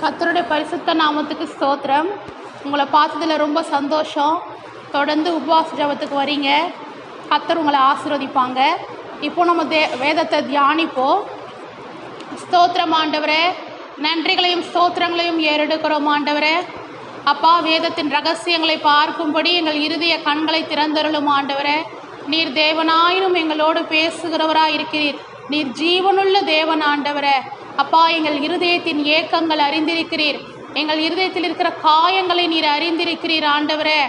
கத்தருடைய பரிசுத்த நாமத்துக்கு ஸ்தோத்திரம். உங்களை பார்த்ததில் ரொம்ப சந்தோஷம். தொடர்ந்து உபவாச ஜபத்துக்கு வரீங்க. கர்த்தர் உங்களை ஆசீர்வதிப்பாங்க. இப்போ நம்ம தே வேதத்தை தியானிப்போம். ஸ்தோத்திரம் ஆண்டவரே. நன்றிகளையும் ஸ்தோத்திரங்களையும் ஏறெடுக்கிறோம் ஆண்டவரே. அப்பா வேதத்தின் ரகசியங்களை பார்க்கும்படி எங்கள் இருதய கண்களை திறந்தருளும் ஆண்டவரே. நீர் தேவனாயினும் எங்களோடு பேசுகிறவராக இருக்கிறீர் நீர் ஜீவனுள்ள தேவன் ஆண்டவரே. அப்பா எங்கள் இருதயத்தின் ஏக்கங்கள் அறிந்திருக்கிறீர். எங்கள் இருதயத்தில் இருக்கிற காயங்களை நீர் அறிந்திருக்கிறீர் ஆண்டவரே.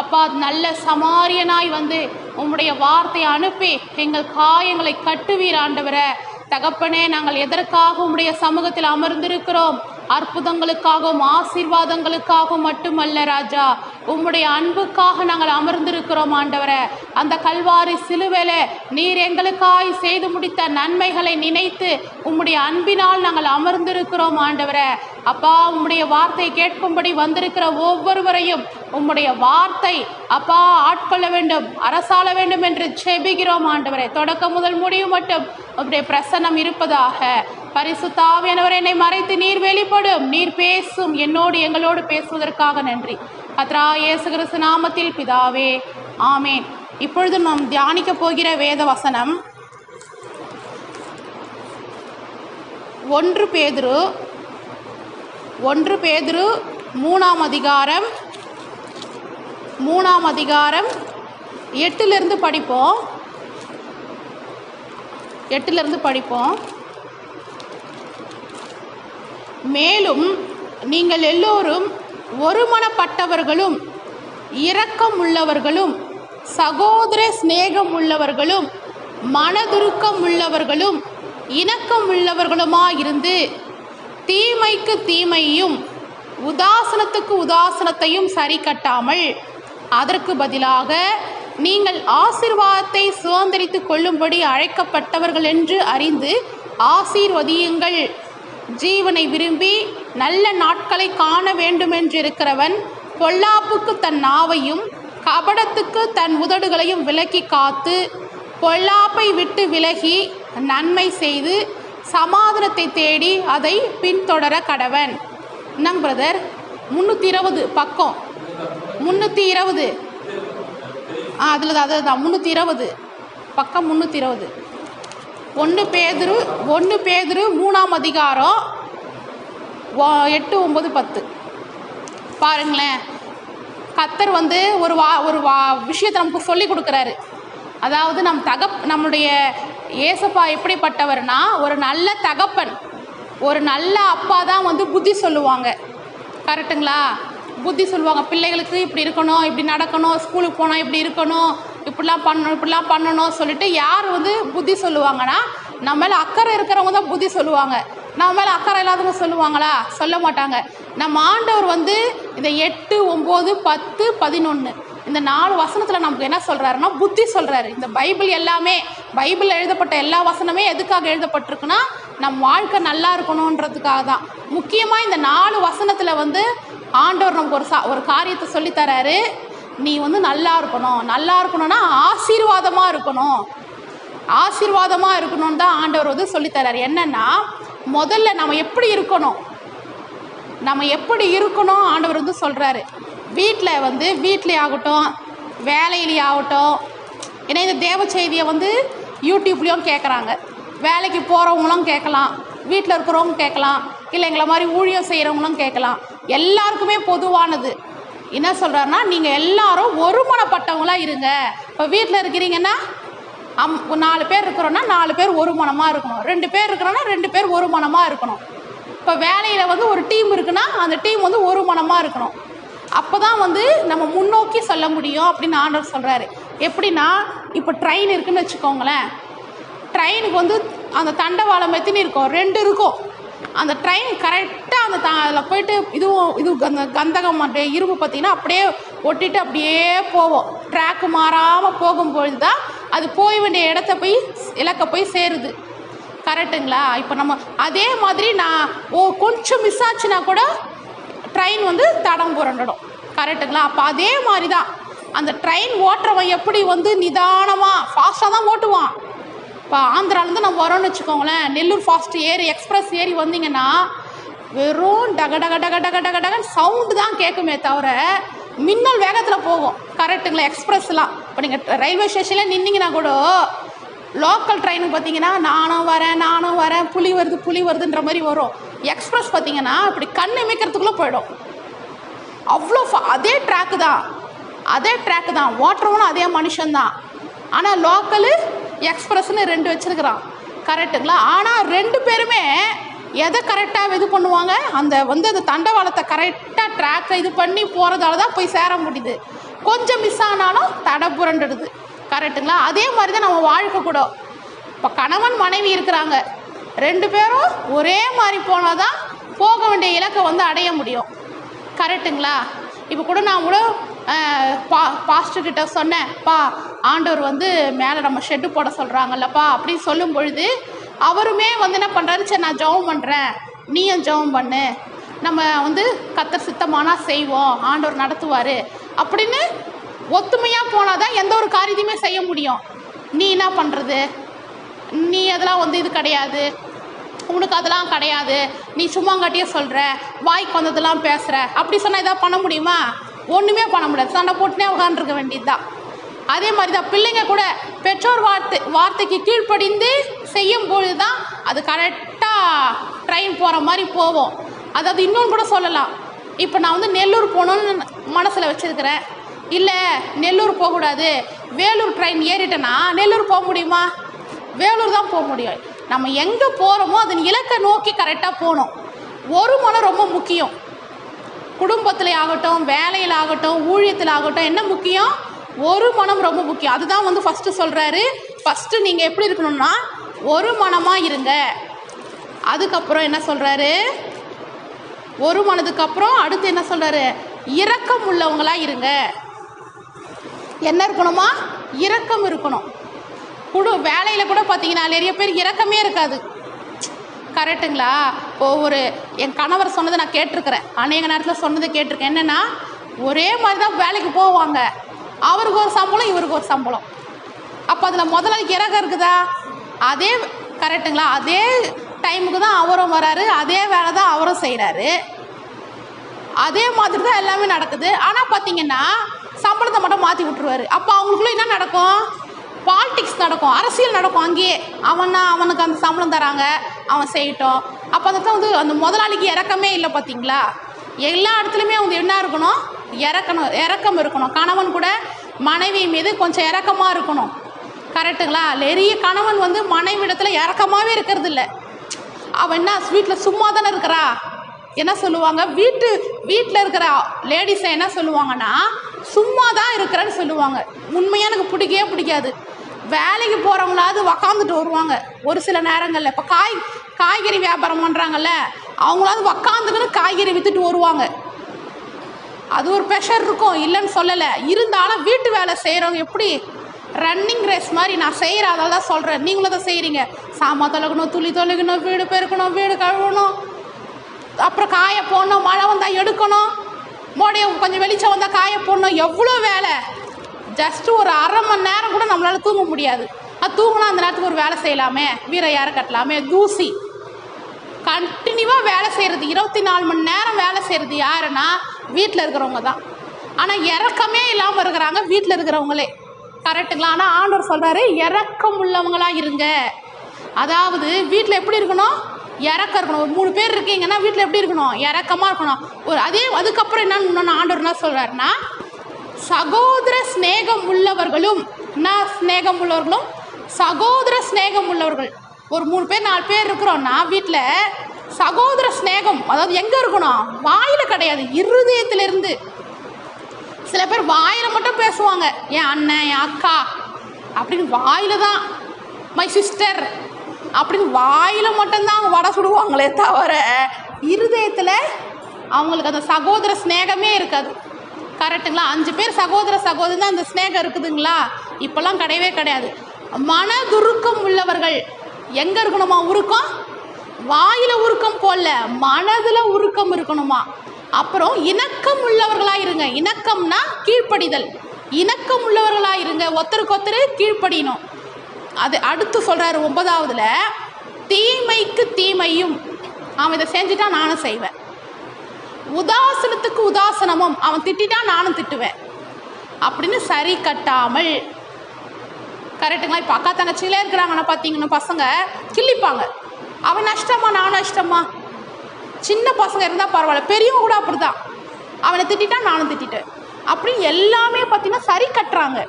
அப்பா நல்ல சமாரியனாய் வந்து உம்முடைய வார்த்தையை அனுப்பி எங்கள் காயங்களை கட்டுவீர் ஆண்டவரே. தகப்பனே நாங்கள் எதற்காக உம்முடைய சமூகத்தில் அமர்ந்திருக்கிறோம்? அற்புதங்களுக்காகவும் ஆசீர்வாதங்களுக்காகவும் மட்டுமல்ல ராஜா. உம்முடைய அன்புக்காக நாங்கள் அமர்ந்திருக்கிறோம் ஆண்டவரே. அந்த கல்வாரி சிலுவையில் நீர் எங்களுக்காய் செய்து முடித்த நன்மைகளை நினைத்து உம்முடைய அன்பினால் நாங்கள் அமர்ந்திருக்கிறோம் ஆண்டவரே. அப்பா உம்முடைய வார்த்தை கேட்கும்படி வந்திருக்கிற ஒவ்வொருவரையும் உம்முடைய வார்த்தை அப்பா ஆட்கொள்ள வேண்டும் அரசாள வேண்டும் என்று செபிகிறோம் ஆண்டவரே. தொடக்கம் முதல் முடிவு மட்டும் உம்முடைய பிரசன்னம் இருப்பதாக. பரிசுத்தாவியானவர் என்னை மறைத்து நீர் வெளிப்படும். நீர் பேசும். என்னோடு எங்களோடு பேசுவதற்காக நன்றி. கத்ரா இயேசு கிறிஸ்து நாமத்தில் பிதாவே. ஆமேன். இப்பொழுது நாம் தியானிக்க போகிற வேத வசனம் ஒன்று பேதுரு ஒன்று பேதுரு மூணாம் அதிகாரம் மூணாம் அதிகாரம் எட்டிலிருந்து படிப்போம். எட்டிலிருந்து படிப்போம். மேலும் நீங்கள் எல்லோரும் ஒருமனப்பட்டவர்களும் இரக்கம் உள்ளவர்களும் சகோதர சிநேகம் உள்ளவர்களும் மனதுருக்கம் உள்ளவர்களும் இணக்கம் உள்ளவர்களுமாயிருந்து தீமைக்கு தீமையும் உதாசனத்துக்கு உதாசனத்தையும் சரி கட்டாமல் அதற்கு பதிலாக நீங்கள் ஆசீர்வாதத்தை சுதந்திரித்து கொள்ளும்படி அழைக்கப்பட்டவர்கள் என்று அறிந்து ஆசீர்வதியுங்கள். ஜீவனை விரும்பி நல்ல நாட்களை காண வேண்டுமென்றிருக்கிறவன் பொல்லாப்புக்கு தன் நாவையும் கபடத்துக்கு தன் உதடுகளையும் விலக்கி காத்து பொல்லாப்பை விட்டு விலகி நன்மை செய்து சமாதானத்தை தேடி அதை பின்தொடர கடவன். என்னங்க பிரதர் முந்நூற்றி இருபது பக்கம். முந்நூற்றி இருபது ஆ அதில் தான் அதில் தான் முந்நூற்றி இருபது பக்கம் முந்நூற்றி இருபது ஒன்று பேதுரு ஒன்று பேதுரு மூணாம் அதிகாரம். வா- எட்டு ஒம்பது பத்து. பாருங்களேன். கத்தர் வந்து ஒரு வா ஒரு வா விஷயத்தை நமக்கு சொல்லி கொடுக்குறாரு. அதாவது நம் தகப் நம்முடைய ஏசப்பா எப்படிப்பட்டவர்னா ஒரு நல்ல தகப்பன். ஒரு நல்ல அப்பா தான் வந்து புத்தி சொல்லுவாங்க. கரெக்டுங்களா புத்தி சொல்லுவாங்க. பிள்ளைகளுக்கு இப்படி இருக்கணும் இப்படி நடக்கணும் ஸ்கூலுக்கு போனால் இப்படி இருக்கணும் இப்படிலாம் பண்ணணும் இப்படிலாம் பண்ணணும் சொல்லிட்டு யார் வந்து புத்தி சொல்லுவாங்கன்னா நம்ம மேலே அக்கறை இருக்கிறவங்க தான் புத்தி சொல்லுவாங்க. நம்ம மேலே அக்கறை இல்லாதவங்க சொல்லுவாங்களா? சொல்ல மாட்டாங்க. நம்ம ஆண்டவர் வந்து இந்த எட்டு ஒம்பது பத்து பதினொன்று இந்த நாலு வசனத்தில் நமக்கு என்ன சொல்கிறாருன்னா புத்தி சொல்கிறாரு இந்த பைபிள் எல்லாமே பைபிள் எழுதப்பட்ட எல்லா வசனமே எதுக்காக எழுதப்பட்டிருக்குன்னா நம் வாழ்க்கை நல்லா இருக்கணுன்றதுக்காக தான். முக்கியமாக இந்த நாலு வசனத்தில் வந்து ஆண்டவர் நமக்கு ஒரு சா ஒரு காரியத்தை சொல்லித்தராரு நீ வந்து நல்லா இருக்கணும். நல்லா இருக்கணும்னா ஆசீர்வாதமாக இருக்கணும். ஆசீர்வாதமாக இருக்கணும்னு தான் ஆண்டவர் வந்து சொல்லித்தராரு என்னென்னா முதல்ல நம்ம எப்படி இருக்கணும்? நம்ம எப்படி இருக்கணும்? ஆண்டவர் வந்து சொல்கிறாரு வீட்டில் வந்து வீட்டிலே ஆகட்டும் வேலையிலேயே ஆகட்டும். ஏன்னா இந்த தேவ செய்தியை வந்து யூடியூப்லேயும் கேட்குறாங்க வேலைக்கு போகிறவங்களும் கேட்கலாம் வீட்டில் இருக்கிறவங்க கேட்கலாம் இல்லை எங்களை மாதிரி ஊழியம் செய்கிறவங்களும் கேட்கலாம் எல்லாருக்குமே பொதுவானது. என்ன சொல்கிறாருன்னா நீங்கள் எல்லாரும் ஒருமனப்பட்டவங்களாக இருங்க. இப்போ வீட்டில் இருக்கிறீங்கன்னா அம் நாலு பேர் இருக்கிறோன்னா நாலு பேர் ஒரு மனமாக இருக்கணும். ரெண்டு பேர் இருக்கிறோன்னா ரெண்டு பேர் ஒரு மனமாக இருக்கணும். இப்போ வேலையில் வந்து ஒரு டீம் இருக்குன்னா அந்த டீம் வந்து ஒரு மனமாக இருக்கணும். அப்போ தான் வந்து நம்ம முன்னோக்கி சொல்ல முடியும் அப்படின்னு ஆண்டவர் சொல்கிறாரு எப்படின்னா இப்போ ட்ரெயின் இருக்குன்னு வச்சுக்கோங்களேன். ட்ரெயினுக்கு வந்து அந்த தண்டவாளம் எத்தினி இருக்கும் ரெண்டு இருக்கும். அந்த ட்ரெயின் கரெக்டாக அந்த த அதில் போயிட்டு இதுவும் இது அந்த கந்தகம் இரும்பு பார்த்தீங்கன்னா அப்படியே ஒட்டிட்டு அப்படியே போவோம். ட்ராக்கு மாறாமல் போகும்பொழுது தான் அது போய் வேண்டிய இடத்த போய் இலக்க போய் சேருது. கரெக்டுங்களா? இப்போ நம்ம அதே மாதிரி நான் ஓ கொஞ்சம் மிஸ் ஆச்சுன்னா கூட ட்ரெயின் வந்து தடம் புரண்டிடும். கரெக்டுங்களா? அப்போ அதே மாதிரி தான் அந்த ட்ரெயின் ஓட்டுறவன் எப்படி வந்து நிதானமாக ஃபாஸ்ட்டாக தான் ஓட்டுவான். இப்போ ஆந்திராலேருந்து நம்ம வரோம்னு வச்சுக்கோங்களேன். நெல்லூர் ஃபாஸ்ட் ஏறி எக்ஸ்பிரஸ் ஏறி வந்தீங்கன்னா வெறும் டக டக டக டக டக டகன்னு சவுண்டு தான் கேட்குமே தவிர மின்னல் வேகத்தில் போகும். கரெக்டுங்களா? எக்ஸ்பிரஸ்லாம் இப்போ நீங்கள் ரயில்வே ஸ்டேஷனில் நின்னீங்கன்னா கூட லோக்கல் ட்ரெயினுக்கு பார்த்தீங்கன்னா நானும் வரேன் நானும் வரேன் புலி வருது புலி வருதுன்ற மாதிரி வரும். எக்ஸ்பிரஸ் பார்த்தீங்கன்னா இப்படி கண் இமைக்கிறதுக்குள்ளே போயிடும். அவ்வளோ அதே ட்ராக்கு தான். அதே ட்ராக்கு தான். ஓட்டுறவனும் அதே மனுஷன்தான். ஆனால் லோக்கலு எக்ஸ்பிரஸ்னு ரெண்டு வச்சுருக்கிறான். கரெக்டுங்களா ஆனால் ரெண்டு பேருமே எதை கரெக்டாக இது பண்ணுவாங்க? அந்த வந்து அந்த தண்டவாளத்தை கரெக்டாக ட்ராக்கை இது பண்ணி போகிறதால தான் போய் சேர முடியுது. கொஞ்சம் மிஸ் ஆனாலும் தடை புரண்டுடுது. கரெக்டுங்களா அதே மாதிரி தான் நம்ம வாழ்க்கை கூட. இப்போ கணவன் மனைவி இருக்கிறாங்க. ரெண்டு பேரும் ஒரே மாதிரி போனால் தான் போக வேண்டிய இலக்கை வந்து அடைய முடியும். கரெக்டுங்களா இப்போ கூட நான் கூட பா பாஸ்டர்கிட்ட சொன்னேன். பா ஆண்டவர் வந்து மேலே நம்ம ஷெட்டு போட சொல்கிறாங்கல்லப்பா அப்படின்னு சொல்லும் பொழுது அவருமே வந்து என்ன பண்ணுறாரு சரி நான் ஜெபம் பண்ணுறேன் நீயும் ஜெபம் பண்ணு. நம்ம வந்து கத்தர் சித்தமானா செய்வோம் ஆண்டவர் நடத்துவார். அப்படின்னு ஒத்துமையாக போனால் தான் எந்த ஒரு காரியத்தையுமே செய்ய முடியும். நீ என்ன பண்ணுறது நீ அதெல்லாம் வந்து இது கிடையாது. உனக்கு அதெல்லாம் கிடையாது. நீ சும்மாங்காட்டியே சொல்கிற வாய்க்கு வந்ததெல்லாம் பேசுகிற அப்படி சொன்னால் எதாவது பண்ண முடியுமா? ஒன்றுமே பண்ண முடியாது. சண்டை போட்டுனே உட்காந்துருக்க வேண்டியது தான் அதே மாதிரி தான் பிள்ளைங்க கூட பெற்றோர் வார்த்தை வார்த்தைக்கு கீழ்ப்படிந்து செய்யும் பொழுது தான் அது கரெக்டாக ட்ரெயின் போகிற மாதிரி போவோம் அதாவது இன்னொன்று கூட சொல்லலாம். இப்போ நான் வந்து நெல்லூர் போகணுன்னு மனசில் வச்சுருக்கிறேன். இல்லை நெல்லூர் போகக்கூடாது. வேலூர் ட்ரெயின் ஏறிட்டேன்னா நெல்லூர் போக முடியுமா? வேலூர் தான் போக முடியும். நம்ம எங்கே போகிறோமோ அதன் இலக்கை நோக்கி கரெக்டாக போகணும். ஒரு மனம் ரொம்ப முக்கியம். குடும்பத்தில் ஆகட்டும் வேலையில் ஆகட்டும் ஊழியத்தில் ஆகட்டும் என்ன முக்கியம்? ஒரு மனம் ரொம்ப முக்கியம். அதுதான் வந்து ஃபஸ்ட்டு சொல்கிறாரு ஃபஸ்ட்டு நீங்கள் எப்படி இருக்கணும்னா ஒரு மனமாக இருங்க. அதுக்கப்புறம் என்ன சொல்கிறாரு ஒரு மனதுக்கு அப்புறம் அடுத்து என்ன சொல்கிறாரு இரக்கம் உள்ளவங்களா இருங்க. என்ன இருக்கணுமா? இரக்கம் இருக்கணும். குடு வேலையில் கூட பார்த்தீங்கன்னா நிறைய பேர் இரக்கமே இருக்காது. கரெக்டுங்களா இப்போ ஒரு என் கணவர் சொன்னதை நான் கேட்டிருக்கிறேன். அநேக நேரத்தில் சொன்னதை கேட்டிருக்கேன். என்னென்னா ஒரே மாதிரி தான் வேலைக்கு போவாங்க. அவருக்கு ஒரு சம்பளம் இவருக்கு ஒரு சம்பளம். அப்போ அதில் முதலாளிக்கு இறக்கம் இருக்குதா? அதே கரெக்டுங்களா அதே டைமுக்கு தான் அவரும் வராரு அதே வேலை தான் அவரும் செய்கிறாரு அதே மாதிரி தான் எல்லாமே நடக்குது. ஆனால் பார்த்தீங்கன்னா சம்பளத்தை மட்டும் மாற்றி விட்டுருவாரு. அப்போ அவங்களுக்குள்ள என்ன நடக்கும்? பாலிடிக்ஸ் நடக்கும். அரசியல் நடக்கும் அங்கேயே. அவனா அவனுக்கு அந்த சம்பளம் தராங்க. அவன் செய்யட்டும். அப்போ அந்த வந்து அந்த முதலாளிக்கு இறக்கமே இல்லை பார்த்தீங்களா எல்லா இடத்துலையுமே வந்து என்ன இருக்கணும்? இறக்கணும் இறக்கம் இருக்கணும். கணவன் கூட மனைவி மீது கொஞ்சம் இறக்கமாக இருக்கணும். கரெக்டுங்களா நிறைய கணவன் வந்து மனைவிடத்தில் இறக்கமாகவே இருக்கிறது இல்லை. அவள் என்ன வீட்டில் சும்மா தானே இருக்கிறா? என்ன சொல்லுவாங்க? வீட்டு வீட்டில் இருக்கிற லேடிஸை என்ன சொல்லுவாங்கன்னா சும்மா தான் இருக்கிறேன்னு சொல்லுவாங்க. உண்மையாக எனக்கு பிடிக்கவே பிடிக்காது. வேலைக்கு போகிறவங்களாவது உக்காந்துட்டு வருவாங்க. ஒரு சில நேரங்களில். இப்போ காய் காய்கறி வியாபாரம் பண்ணுறாங்கல்ல அவங்களாவது உக்காந்துக்கின்னு காய்கறி விற்றுட்டு வருவாங்க. அது ஒரு ப்ரெஷர் இருக்கும். இல்லைன்னு சொல்லலை. இருந்தாலும் வீட்டு வேலை செய்கிறவங்க எப்படி ரன்னிங் ரேஸ் மாதிரி நான் செய்கிற அதால் தான் சொல்கிறேன் நீங்களும் தான் செய்கிறீங்க சாமான் தொலகணும் துளி தொலகணும் வீடு பெருக்கணும் வீடு கழுவணும். அப்புறம் காய போடணும் மழை வந்தால் எடுக்கணும். மோடைய கொஞ்சம் வெளிச்சம் வந்தால் காய போடணும். எவ்வளோ வேலை? ஜஸ்ட்டு ஒரு அரை மணி நேரம் கூட நம்மளால் தூங்க முடியாது. அது தூங்கினா அந்த நேரத்துக்கு ஒரு வேலை செய்யலாமே? வீர யாரை கட்டலாமே? தூசி. கண்டினியூவாக வேலை செய்கிறது இருபத்தி நாலு மணி நேரம் வேலை செய்கிறது யாருன்னா வீட்டில் இருக்கிறவங்க தான். ஆனால் இறக்கமே இல்லாமல் இருக்கிறாங்க வீட்டில் இருக்கிறவங்களே. கரெக்டுங்களா? ஆனால் ஆண்டவர் சொல்கிறாரு இறக்கம் உள்ளவங்களாக இருங்க. அதாவது வீட்டில் எப்படி இருக்கணும்? இறக்கம் இருக்கணும். ஒரு மூணு பேர் இருக்கீங்கன்னா வீட்டில் எப்படி இருக்கணும்? இறக்கமாக இருக்கணும். ஒரு அதே அதுக்கப்புறம் என்னன்னு இன்னொன்று ஆண்டவர் என்ன சொல்கிறாருன்னா சகோதர ஸ்நேகம் உள்ளவர்களும் என்ன சிநேகம் உள்ளவர்களும்? சகோதர சிநேகம் உள்ளவர்கள். ஒரு மூணு பேர் நாலு பேர் இருக்கிறோன்னா வீட்டில் சகோதர சிநேகம் அதாவது எங்கே இருக்கணும்? வாயில் கிடையாது இருதயத்திலிருந்து. சில பேர் வாயில் மட்டும் பேசுவாங்க. என் அண்ணன் என் அக்கா அப்படின்னு வாயில் தான் மை சிஸ்டர் அப்படின்னு வாயில் மட்டும்தான் அவங்க வடை சுடுவாங்களே தவிர இருதயத்தில் அவங்களுக்கு அந்த சகோதர சிநேகமே இருக்காது. கரெக்டுங்களா அஞ்சு பேர் சகோதர சகோதரி தான் அந்த ஸ்நேகம் இருக்குதுங்களா? இப்போல்லாம் கிடையவே கிடையாது. மனதுருக்கம் உள்ளவர்கள் எங்கே இருக்கணுமா? உருக்கம்? வாயில் உருக்கம் போல மனதில் உருக்கம் இருக்கணுமா? அப்புறம் இணக்கம் உள்ளவர்களாக இருங்க இணக்கம்னா கீழ்ப்படிதல். இணக்கம் உள்ளவர்களாக இருங்க ஒருத்தருக்கு கீழ்ப்படியணும். அது அடுத்து சொல்கிறாரு ஒன்பதாவதுல தீமைக்கு தீமையும். அவன் இதை செஞ்சுட்டா நானும் செய்வேன். உதாசனத்துக்கு உதாசனமும். அவன் திட்டிட்டா நானும் திட்டுவேன். அப்படின்னு சரி கட்டாமல் கரெக்டுங்களா? இப்போ அக்கா தங்கச்சிகளே இருக்கிறாங்கன்னா பார்த்தீங்கன்னா பசங்க கிள்ளிப்பாங்க. அவன் நஷ்டமா நானும் நஷ்டமா? சின்ன பசங்க இருந்தால் பரவாயில்ல. பெரியவங்க கூட அப்படி தான் அவனை திட்டிட்டா நானும் திட்டேன் அப்படின்னு எல்லாமே பார்த்தீங்கன்னா சரி கட்டுறாங்க.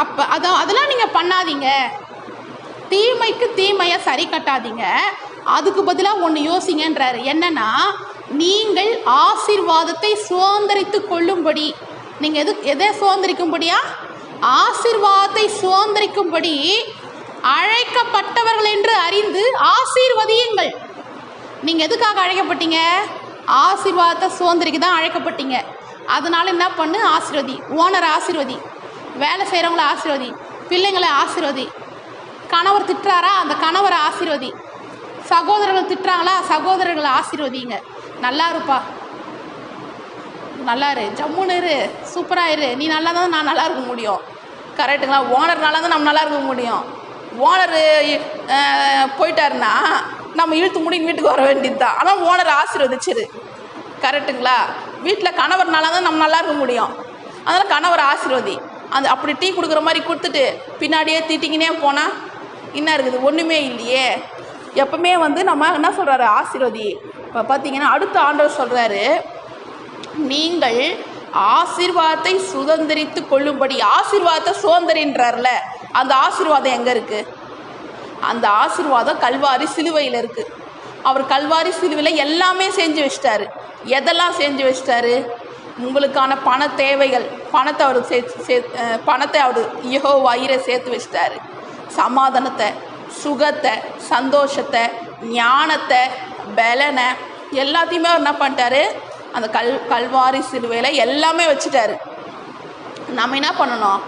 அப்போ அதான் அதெல்லாம் நீங்கள் பண்ணாதீங்க. தீமைக்கு தீமையை சரி கட்டாதீங்க. அதுக்கு பதிலாக ஒன்று யோசிங்கன்றாரு. என்னன்னா நீங்கள் ஆசீர்வாதத்தை சுதந்திரித்து கொள்ளும்படி. நீங்கள் எது எதை சுதந்திரிக்கும்படியா? ஆசிர்வாதத்தை சுதந்திரிக்கும்படி அழைக்கப்பட்டவர்கள் என்று அறிந்து ஆசீர்வதியுங்கள். நீங்கள் எதுக்காக அழைக்கப்பட்டீங்க? ஆசீர்வாதத்தை சுதந்திரிக்கு தான் அழைக்கப்பட்டீங்க. அதனால என்ன பண்ணு? ஆசீர்வதி. ஓனர் ஆசீர்வதி. வேலை செய்கிறவங்கள ஆசீர்வதி. பிள்ளைங்களை ஆசீர்வதி. கணவர் திட்டுறாரா? அந்த கணவரை ஆசீர்வதி. சகோதரர்கள் திட்டுறாங்களா? சகோதரர்களை ஆசீர்வதிங்க. நல்லா இருப்பா. நல்லா இரு. ஜம்முன்னு இரு. சூப்பராக இரு. நீ நல்லா தான் நான் நல்லா இருக்க முடியும். கரெக்டுங்களா ஓனர் நல்லா தான் நம்ம நல்லா இருக்க முடியும். ஓனர் போயிட்டாருன்னா நம்ம இழுத்து முடின்னு வீட்டுக்கு வர வேண்டியது தான் ஆனால் ஓனர் ஆசீர்வதிச்சிரு. கரெக்டுங்களா வீட்டில் கணவர்னால தான் நம்ம நல்லா இருக்க முடியும். அதனால் கணவர் ஆசீர்வதி. அந்த அப்படி டீ கொடுக்குற மாதிரி கொடுத்துட்டு பின்னாடியே திட்டிக்கினே போனால் என்ன இருக்குது? ஒன்றுமே இல்லையே. எப்பவுமே வந்து நம்ம என்ன சொல்கிறாரு ஆசீர்வதி. இப்போ பார்த்தீங்கன்னா அடுத்த ஆண்டவர் சொல்கிறாரு நீங்கள் ஆசீர்வாதத்தை சுதந்திரித்து கொள்ளும்படி ஆசீர்வாதத்தை சுதந்திரின்றார்ல. அந்த ஆசீர்வாதம் எங்கே இருக்குது அந்த ஆசீர்வாதம் கல்வாரி சிலுவையில் இருக்குது அவர் கல்வாரி சிலுவையில் எல்லாமே செஞ்சு வச்சிட்டாரு. எதெல்லாம் செஞ்சு வச்சிட்டாரு? உங்களுக்கான பண தேவைகள் பணத்தை அவர் சேர்த்து சே பணத்தை அவர் யோ வயிறை சேர்த்து வச்சிட்டாரு. சமாதானத்தை சுகத்தை சந்தோஷத்தை ஞானத்தை பலனை எல்லாத்தையுமே அவர் என்ன பண்ணிட்டாரு? அந்த கல் கல்வாரி சிலுவையில் எல்லாமே வச்சுட்டாரு. நம்ம என்ன பண்ணணும்?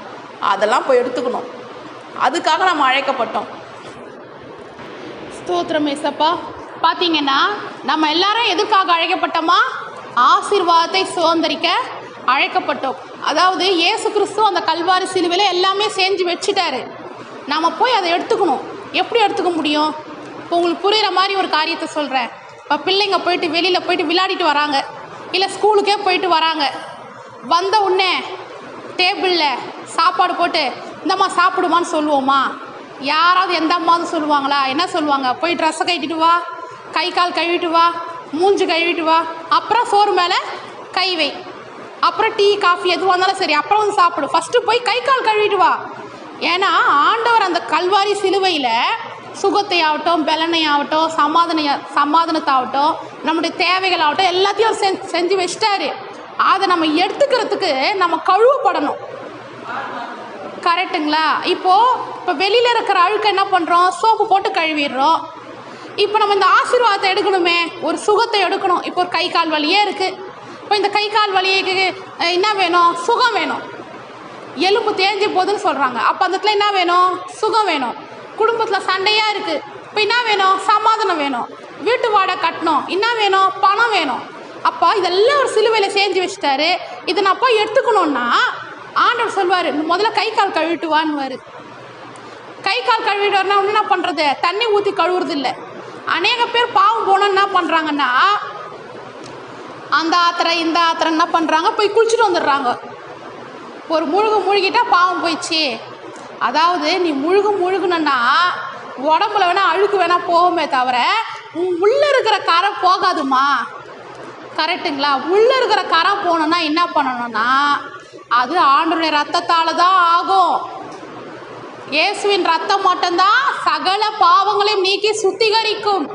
அதெல்லாம் போய் எடுத்துக்கணும். அதுக்காக நம்ம அழைக்கப்பட்டோம். ஸ்தோத்திரம் ஏசப்பா. பார்த்தீங்கன்னா நம்ம எல்லாரும் எதுக்காக அழைக்கப்பட்டோமா? ஆசீர்வாதத்தை சுதந்திரிக்க அழைக்கப்பட்டோம். அதாவது இயேசு கிறிஸ்து அந்த கல்வாரி சிலுவையில் எல்லாமே செஞ்சு வச்சுட்டாரு. நாம் போய் அதை எடுத்துக்கணும். எப்படி எடுத்துக்க முடியும்? இப்போ உங்களுக்கு புரிகிற மாதிரி ஒரு காரியத்தை சொல்கிறேன் இப்போ பிள்ளைங்க போயிட்டு வெளியில் போயிட்டு விளையாடிட்டு வராங்க. இல்லை ஸ்கூலுக்கே போயிட்டு வராங்க. வந்த உடனே டேபிளில் சாப்பாடு போட்டு இந்தம்மா சாப்பிடுமான்னு சொல்லுவோமா? யாராவது எந்த அம்மாவது சொல்லுவாங்களா? என்ன சொல்லுவாங்க? போய் ட்ரெஸ்ஸை கட்டிட்டு வா. கை கால் கழுவிட்டு வா. மூஞ்சி கழுவிட்டு வா. அப்புறம் சோறு மேலே கை வை. அப்புறம் டீ காஃபி எதுவாக இருந்தாலும் சரி அப்புறம் வந்து சாப்பிடு. ஃபஸ்ட்டு போய் கை கால் கழுவிட்டு வா. ஏன்னா ஆண்டவர் அந்த கல்வாரி சிலுவையில் சுகத்தை ஆகட்டும் பலனை ஆகட்டும் சமாதான சமாதானத்தாகட்டும் நம்முடைய தேவைகள் ஆகட்டும் எல்லாத்தையும் செஞ்சு செஞ்சு வச்சிட்டாரு. அதை நம்ம எடுத்துக்கிறதுக்கு நம்ம கழுவப்படணும். கரெக்டுங்களா? இப்போது இப்போ வெளியில் இருக்கிற அழுக்கு என்ன பண்ணுறோம் சோப்பு போட்டு கழுவிடுறோம். இப்போ நம்ம இந்த ஆசீர்வாதத்தை எடுக்கணுமே. ஒரு சுகத்தை எடுக்கணும். இப்போ ஒரு கை கால் வலியே இருக்குது இப்போ இந்த கை கால் வலிக்கு என்ன வேணும்? சுகம் வேணும். எலும்பு தேஞ்சு போகுதுன்னு சொல்கிறாங்க அப்போ அந்த இடத்துல என்ன வேணும்? சுகம் வேணும். குடும்பத்தில் சண்டையாக இருக்குது இப்போ என்ன வேணும்? சமாதானம் வேணும். வீட்டு வாடகை கட்டணும். என்ன வேணும்? பணம் வேணும். அப்போ இதெல்லாம் ஒரு சிலுவையில் செஞ்சு வச்சுட்டாரு. இதை நான் போய் எடுத்துக்கணுன்னா ஆண்டவர் சொல்வார் முதல்ல கை கால் கழுவிட்டு வான்னுவார் கை கால் கழுவிட்டு என்ன பண்ணுறது தண்ணி ஊற்றி கழுவுறது இல்லை அநேக பேர் பாவம் போனால் என்ன பண்ணுறாங்கன்னா அந்த ஆத்திரை இந்த ஆத்திரை என்ன பண்ணுறாங்க போய் குளிச்சுட்டு வந்துடுறாங்க. ஒரு முழுகு முழுகிட்டா பாவம் போயிடுச்சு. அதாவது நீ முழுகு முழுகுனா உடம்புல வேணால் அழுக்கு வேணால் போகுமே தவிர உள்ளே இருக்கிற கரை போகாதுமா. கரெக்டுங்களா உள்ளே இருக்கிற கரை போகணுன்னா என்ன பண்ணணும்னா அது ஆண்டருடைய ரத்தத்தால் தான் ஆகும். இயேசுவின் ரத்தம் மட்டும்தான் சகல பாவங்களையும் நீக்கி சுத்திகரிக்கும்.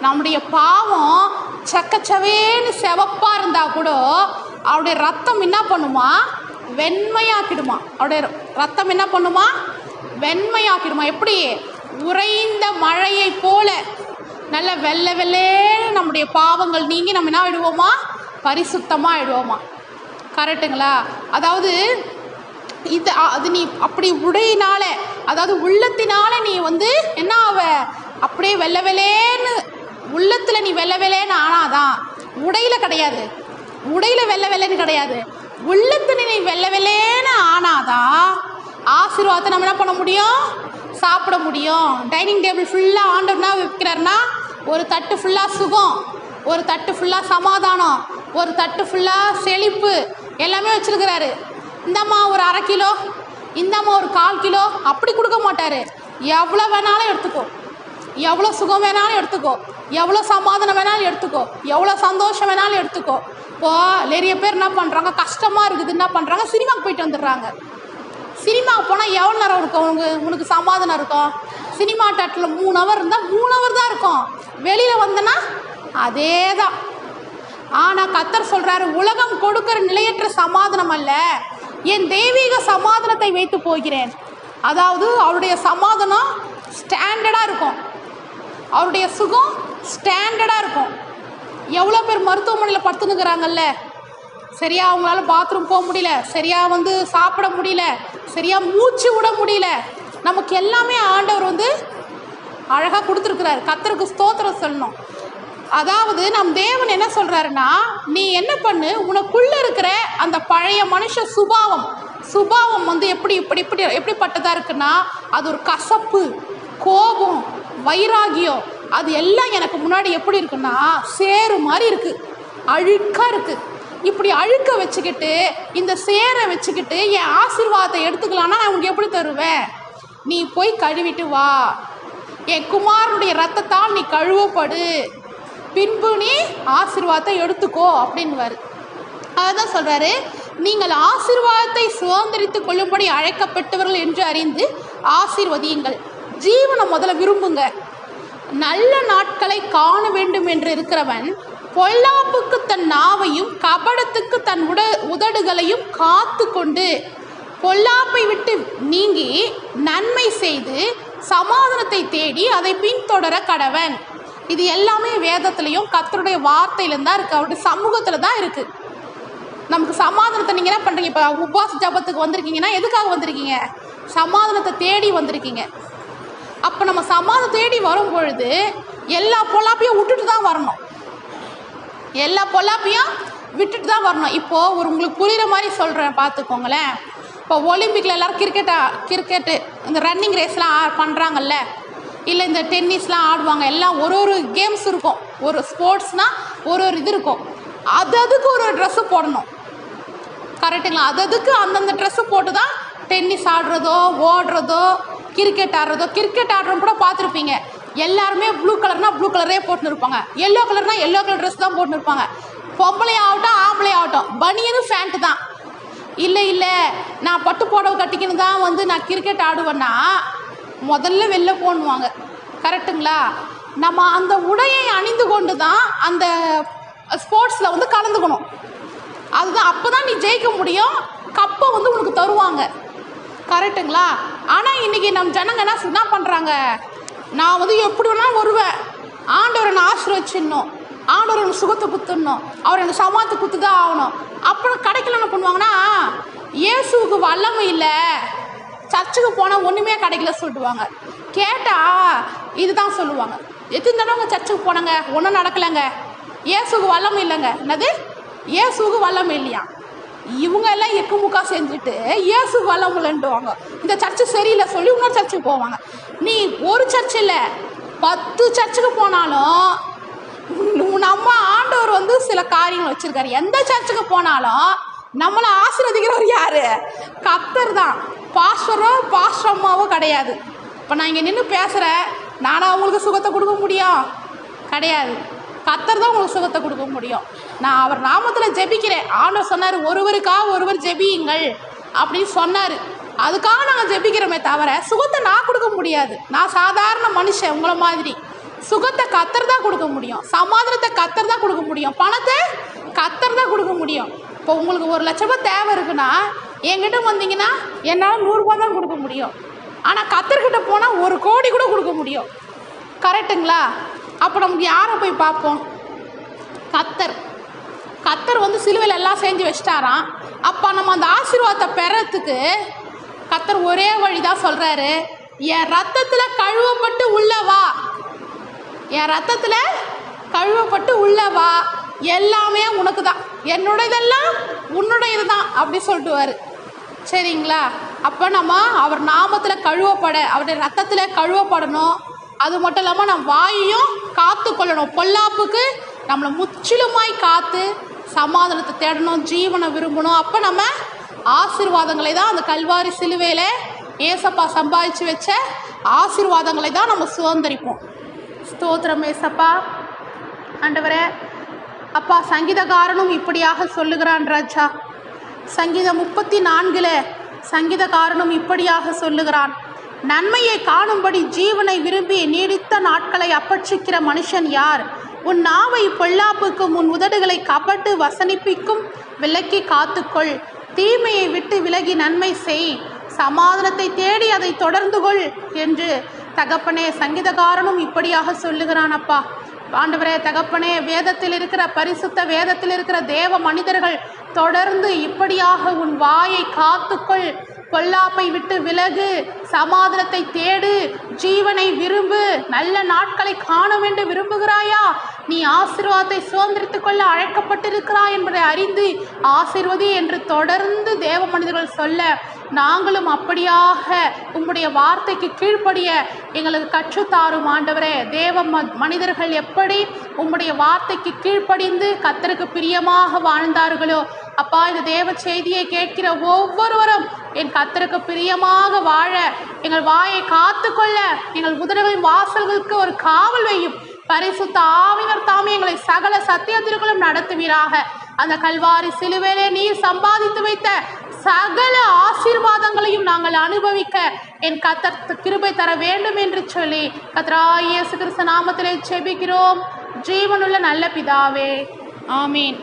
நம்முடைய பாவம் சக்கச்சவேன்னு செவப்பாக இருந்தால் கூட அவருடைய ரத்தம் என்ன பண்ணுமா? வெண்மையாக்கிடுமா. அவருடைய ரத்தம் என்ன பண்ணுமா? வெண்மையாக்கிடுமா. எப்படி? உறைந்த மழையை போல. நல்ல வெள்ளை வெள்ளேன்னு நம்முடைய பாவங்கள் நீங்கி நம்ம என்ன ஆயிடுவோமா? பரிசுத்தமாக ஆயிடுவோமா கரெக்டுங்களா அதாவது இது அது நீ அப்படி உடையினால அதாவது உள்ளத்தினால நீ வந்து என்ன ஆவ? அப்படியே வெள்ள வெளேன்னு உள்ளத்தில் நீ வெள்ள வெளேன்னு ஆனாதான் உடையில கிடையாது. உடையில வெள்ள வெள்ளைன்னு கிடையாது. உள்ளத்தில் நீ வெள்ள வெள்ளேன்னு ஆனாதான் ஆசீர்வாதத்தை நம்ம என்ன பண்ண முடியும்? சாப்பிட முடியும். டைனிங் டேபிள் ஃபுல்லாக ஆண்டோம்னா விற்கிறாருன்னா ஒரு தட்டு ஃபுல்லாக சுகம் ஒரு தட்டு ஃபுல்லாக சமாதானம் ஒரு தட்டு ஃபுல்லாக செழிப்பு எல்லாமே வச்சுருக்கிறாரு. இந்தம்மா ஒரு அரை கிலோ இந்தம்மா ஒரு கால் கிலோ அப்படி கொடுக்க மாட்டார். எவ்வளோ வேணாலும் எடுத்துக்கோ. எவ்வளோ சுகம் வேணாலும் எடுத்துக்கோ. எவ்வளோ சமாதானம் வேணாலும் எடுத்துக்கோ. எவ்வளோ சந்தோஷம் வேணாலும் எடுத்துக்கோ. இப்போ நிறைய பேர் என்ன பண்ணுறாங்க கஷ்டமாக இருக்குது. என்ன பண்ணுறாங்க சினிமாக்கு போயிட்டு வந்துடுறாங்க. சினிமாவுக்கு போனால் எவ்வளோ நேரம் இருக்கும்? உனக்கு உனக்கு சமாதானம் இருக்கும். சினிமா தேட்டரில் மூணு ஹவர் இருந்தால் மூணு ஹவர் தான் இருக்கும். வெளியில் வந்தனா அதே தான் ஆனால் கத்தர் சொல்கிறாரு உலகம் கொடுக்கிற நிலையற்ற சமாதானம் அல்ல. என் தெய்வீக சமாதானத்தை வைத்து போகிறேன். அதாவது அவருடைய சமாதானம் ஸ்டாண்டர்டாக இருக்கும். அவருடைய சுகம் ஸ்டாண்டர்டாக இருக்கும். எவ்வளோ பேர் மருத்துவமனையில் படுத்துனுக்குறாங்கல்ல சரியா அவங்களால பாத்ரூம் போக முடியல. சரியா வந்து சாப்பிட முடியல. சரியா மூச்சு விட முடியல. நமக்கு எல்லாமே ஆண்டவர் வந்து அழகாக கொடுத்துருக்குறாரு. கத்தருக்கு ஸ்தோத்திரம் சொல்லணும். அதாவது நம் தேவன் என்ன சொல்கிறாருன்னா நீ என்ன பண்ணு? உனக்குள்ளே இருக்கிற அந்த பழைய மனுஷ சுபாவம். சுபாவம் வந்து எப்படி இப்படி இப்படி எப்படிப்பட்டதாக இருக்குன்னா அது ஒரு கசப்பு கோபம் வைராகியம். அது எல்லாம் எனக்கு முன்னாடி எப்படி இருக்குன்னா சேரு மாதிரி இருக்குது அழுக்காக இருக்குது இப்படி அழுக்க வச்சுக்கிட்டு இந்த சேரை வச்சுக்கிட்டு என் ஆசீர்வாதத்தை எடுத்துக்கலான்னா நான் உனக்கு எப்படி தருவேன்? நீ போய் கழுவிட்டு வா. என் குமாரனுடைய ரத்தத்தால் நீ கழுவப்படு. பின்பு நீ ஆசிர்வாதத்தை எடுத்துக்கோ அப்படின்னுவாரு. அதுதான் சொல்கிறாரு நீங்கள் ஆசீர்வாதத்தை சுதந்திரித்து கொள்ளும்படி அழைக்கப்பட்டவர்கள் என்று அறிந்து ஆசீர்வதியுங்கள். ஜீவனை முதல்ல விரும்புங்க. நல்ல நாட்களை காண வேண்டும் என்று இருக்கிறவன் பொல்லாப்புக்கு தன் நாவையும் கபடத்துக்கு தன் உட உதடுகளையும் காத்து கொண்டு பொல்லாப்பை விட்டு நீங்கி நன்மை செய்து சமாதானத்தை தேடி அதை பின்தொடர கடவன். இது எல்லாமே வேதத்துலேயும் கத்தருடைய வார்த்தையிலேருந்து தான் இருக்குது அவருடைய சமூகத்தில் தான் இருக்குது நமக்கு சமாதானத்தை நீங்கள் என்ன பண்ணுறீங்க இப்போ உபாச ஜபத்துக்கு வந்திருக்கீங்கன்னா எதுக்காக வந்திருக்கீங்க? சமாதானத்தை தேடி வந்திருக்கீங்க. அப்போ நம்ம சமாதானம் தேடி வரும் பொழுது எல்லா பொல்லாப்பையும் விட்டுட்டு தான் வரணும். எல்லா பொல்லாப்பையும் விட்டுட்டு தான் வரணும். இப்போது ஒரு உங்களுக்கு புரிகிற மாதிரி சொல்கிறேன் பார்த்துக்கோங்களேன். இப்போ ஒலிம்பிக்கில் எல்லோரும் கிரிக்கெட்டா கிரிக்கெட்டு இந்த ரன்னிங் ரேஸ்லாம் பண்ணுறாங்கல்ல இல்லை இந்த டென்னிஸ்லாம் ஆடுவாங்க எல்லாம் ஒரு ஒரு கேம்ஸ் இருக்கும். ஒரு ஸ்போர்ட்ஸ்னால் ஒரு ஒரு இது இருக்கும். அது அதுக்கு ஒரு ட்ரெஸ்ஸு போடணும். கரெக்டுங்களா அது அதுக்கு அந்தந்த ட்ரெஸ்ஸு போட்டு தான் டென்னிஸ் ஆடுறதோ ஓடுறதோ கிரிக்கெட் ஆடுறதோ கிரிக்கெட் ஆடுறோம் கூட பார்த்துருப்பீங்க. எல்லாருமே ப்ளூ கலர்னா ப்ளூ கலரே போட்டுன்னு இருப்பாங்க எல்லோ கலர்னா எல்லோ கலர் ட்ரெஸ் தான் போட்டுன்னு இருப்பாங்க பொம்பளை ஆகட்டும் ஆம்பளை ஆகட்டும் பனியனும் ஃபேண்ட்டு தான். இல்லை இல்லை நான் பட்டு புடவை கட்டிக்கின்னு தான் வந்து நான் கிரிக்கெட் ஆடுவேன்னா முதல்ல வெளில போடணுவாங்க கரெக்டுங்களா? நம்ம அந்த உடையை அணிந்து கொண்டு தான் அந்த ஸ்போர்ட்ஸில் வந்து கலந்துக்கணும். அதுதான் அப்போ தான் நீ ஜெயிக்க முடியும். கப்பை வந்து உனக்கு தருவாங்க. கரெக்டுங்களா? ஆனால் இன்றைக்கி நம்ம ஜனங்க என்ன என்ன பண்ணுறாங்க நான் வந்து எப்படி வேணாலும் வருவேன். ஆண்டவரை நான் ஆசீர்வச்சிடணும். ஆண்டவர் எனக்கு சுகத்தை குத்துடணும். அவர் எனக்கு சமாத்தை குத்து தான் ஆகணும். அப்புறம் கடைக்கில் என்ன பண்ணுவாங்கன்னா இயேசுவுக்கு வல்லமை இல்லை. சர்ச்சுக்கு போனால் ஒன்றுமே கிடைக்கல சொல்லிடுவாங்க. கேட்டால் இதுதான் சொல்லுவாங்க. எத்தனை தடவை சர்ச்சுக்கு போனாங்க? ஒன்றும் நடக்கலைங்க. இயேசுக்கு வல்லமை இல்லைங்க. என்னது? ஏசுக்கு வல்லமை இல்லையா? இவங்க எல்லாம் எக்கு முக்கா செஞ்சுட்டு இயேசு வல்லம் இல்லைன்டுவாங்க இந்த சர்ச்சு சரியில்லை சொல்லி இன்னொரு சர்ச்சுக்கு போவாங்க. நீ ஒரு சர்ச் இல்லை. பத்து சர்ச்சுக்கு போனாலும் நம்ம ஆண்டவர் வந்து சில காரியங்கள் வச்சுருக்காரு. எந்த சர்ச்சுக்கு போனாலும் நம்மளை ஆசீர்வதிக்கிறவர் யார்? கத்தர் தான் பாஸ்வரோ பாஸ்வம்மாவோ கிடையாது. இப்போ நான் இங்கே நின்று பேசுகிறேன் நானும் அவங்களுக்கு சுகத்தை கொடுக்க முடியும்? கிடையாது. கத்தர் தான் உங்களுக்கு சுகத்தை கொடுக்க முடியும். நான் அவர் நாமத்தில் ஜெபிக்கிறேன். ஆண்டவர் சொன்னார் ஒருவருக்காக ஒருவர் ஜெபியுங்கள். அப்படின்னு சொன்னார். அதுக்காக நாங்கள் ஜெபிக்கிறோமே தவிர சுகத்தை நான் கொடுக்க முடியாது. நான் சாதாரண மனுஷன் உங்களை மாதிரி. சுகத்தை கத்தர் தான் கொடுக்க முடியும். சமாதானத்தை கத்தர் தான் கொடுக்க முடியும். பணத்தை கத்தர் தான் கொடுக்க முடியும். இப்போ உங்களுக்கு ஒரு லட்ச ரூபாய் தேவை இருக்குன்னா என்கிட்ட வந்தீங்கன்னா என்னால் நூறுரூபா தான் கொடுக்க முடியும். ஆனால் கத்தர்கிட்ட போனால் ஒரு கோடி கூட கொடுக்க முடியும். கரெக்டுங்களா அப்போ நமக்கு யாரை போய் பார்ப்போம்? கத்தர். கத்தர் வந்து சிலுவையில் எல்லாம் செஞ்சு வச்சிட்டாராம். அப்போ நம்ம அந்த ஆசீர்வாதத்தை பெறத்துக்கு கத்தர் ஒரே வழி தான் சொல்கிறாரு என் ரத்தத்தில் கழுவப்பட்டு உள்ளவா என் ரத்தத்தில் கழுவப்பட்டு உள்ளவா எல்லாமே உனக்கு தான் என்னுடையதெல்லாம் உன்னுடையது தான் அப்படி சொல்லிட்டுவார் சரிங்களா? அப்போ நம்ம அவர் நாமத்தில் கழுவப்பட அவருடைய ரத்தத்தில் கழுவப்படணும். அது மட்டும் இல்லாமல் நம்ம வாயையும் காத்து கொள்ளணும். பொல்லாப்புக்கு நம்மளை முற்றிலுமாய் காத்து சமாதானத்தை தேடணும் ஜீவனை விரும்பணும். அப்போ நம்ம ஆசீர்வாதங்களை தான் அந்த கல்வாரி சிலுவையில் ஏசப்பா சம்பாதிச்சு வச்ச ஆசீர்வாதங்களை தான் நம்ம சுதந்திரிப்போம். ஸ்தோத்திரம் ஏசப்பா. ஆண்டவரே அப்பா சங்கீதக்காரனும் இப்படியாக சொல்லுகிறான் ராஜா. சங்கீதம் முப்பத்தி நான்கில் சங்கீதக்காரனும் இப்படியாக சொல்லுகிறான். நன்மையை காணும்படி ஜீவனை விரும்பி நீடித்த நாட்களை அப்பட்சிக்கிற மனுஷன் யார்? உன் நாவை பொல்லாப்புக்கும் உன் உதடுகளை கபட்டு வசனிப்பிக்கும் விலக்கி காத்துக்கொள். தீமையை விட்டு விலகி நன்மை செய். சமாதானத்தை தேடி அதை தொடர்ந்து கொள் என்று தகப்பனே சங்கீதக்காரனும் இப்படியாக சொல்லுகிறான் அப்பா. ஆண்டவரே தகப்பனே வேதத்தில் இருக்கிற பரிசுத்த வேதத்தில் இருக்கிற தேவ மனிதர்கள் தொடர்ந்து இப்படியாக உன் வாயை காத்துக்கொள். பொல்லாப்பை விட்டு விலகு. சமாதானத்தை தேடு. ஜீவனை விரும்பு. நல்ல நாட்களை காண வேண்டும். விரும்புகிறாயா? நீ ஆசீர்வாதத்தை சுதந்திரித்துக் கொள்ள அழைக்கப்பட்டிருக்கிறாய் என்பதை அறிந்து ஆசிர்வதி என்று தொடர்ந்து தேவ மனிதர்கள் சொல்ல நாங்களும் அப்படியாக உம்முடைய வார்த்தைக்கு கீழ்ப்படிய எங்களுக்கு கற்றுத்தாரும் ஆண்டவரே. தேவ ம- மனிதர்கள் எப்படி உம்முடைய வார்த்தைக்கு கீழ்ப்படிந்து கத்தருக்கு பிரியமாக வாழ்ந்தார்களோ அப்பா இந்த தேவ செய்தியை கேட்கிற ஒவ்வொருவரும் என் கத்தருக்கு பிரியமாக வாழ எங்கள் வாயை காத்துக்கொள்ள எங்கள் உதடுகளின் வாசல்களுக்கு ஒரு காவல் வையும். பரிசுத்த ஆவினர் தாமே எங்களை சகல சத்தியத்திற்குள்ளும் நடத்துவீராக. அந்த கல்வாரி சிலுவையிலே நீர் சம்பாதித்து வைத்த சகல ஆசீர்வாதங்களையும் நாங்கள் அனுபவிக்க என் கத்தர் கிருபை தர வேண்டும் என்று சொல்லி கத்ராயேசு இயேசு கிறிஸ்து நாமத்திலே செபிக்கிறோம் ஜீவனுள்ள நல்ல பிதாவே. ஆமீன்.